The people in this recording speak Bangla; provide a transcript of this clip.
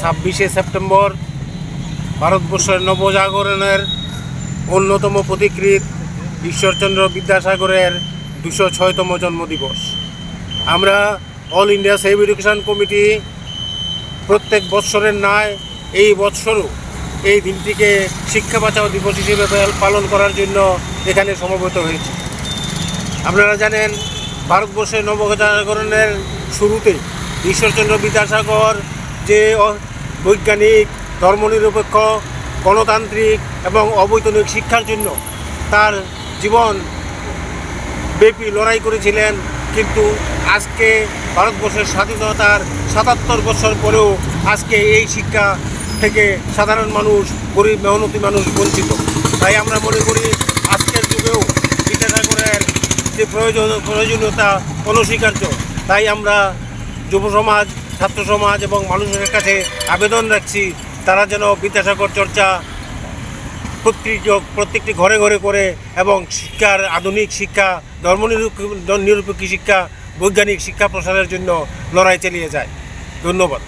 ছাব্বিশে সেপ্টেম্বর ভারতবর্ষের নবজাগরণের অন্যতম প্রতিকৃত ঈশ্বরচন্দ্র বিদ্যাসাগরের দুশো ছয়তম জন্মদিবস। আমরা All India Save Education Committee প্রত্যেক বৎসরের ন্যায় এই বৎসরও এই দিনটিকে শিক্ষা বাঁচাও দিবস হিসেবে পালন করার জন্য এখানে সমবেত হয়েছে। আপনারা জানেন, ভারতবর্ষের নবজাগরণের শুরুতে ঈশ্বরচন্দ্র বিদ্যাসাগর যে বৈজ্ঞানিক, ধর্মনিরপেক্ষ, গণতান্ত্রিক এবং অবৈতনিক শিক্ষার জন্য তার জীবন ব্যাপী লড়াই করেছিলেন। কিন্তু আজকে ভারতবর্ষের স্বাধীনতার সাতাত্তর বছর পরেও আজকে এই শিক্ষা থেকে সাধারণ মানুষ, গরিব, মেহনতি মানুষ বঞ্চিত। তাই আমরা মনে করি আজকের যুগেও বিদ্যাসাগরের যে প্রয়োজন, প্রয়োজনীয়তা অনস্বীকার্য। তাই আমরা যুব সমাজ ছাত্র সমাজ এবং মানুষের কাছে আবেদন রাখছি, তারা যেন বিদ্যাসাগর চর্চা প্রত্যেকটি প্রত্যেকটি ঘরে ঘরে করে এবং শিক্ষার আধুনিক শিক্ষা, ধর্মনিরূপ নিরপেক্ষ শিক্ষা, বৈজ্ঞানিক শিক্ষা প্রসারের জন্য লড়াই চালিয়ে যায়। ধন্যবাদ।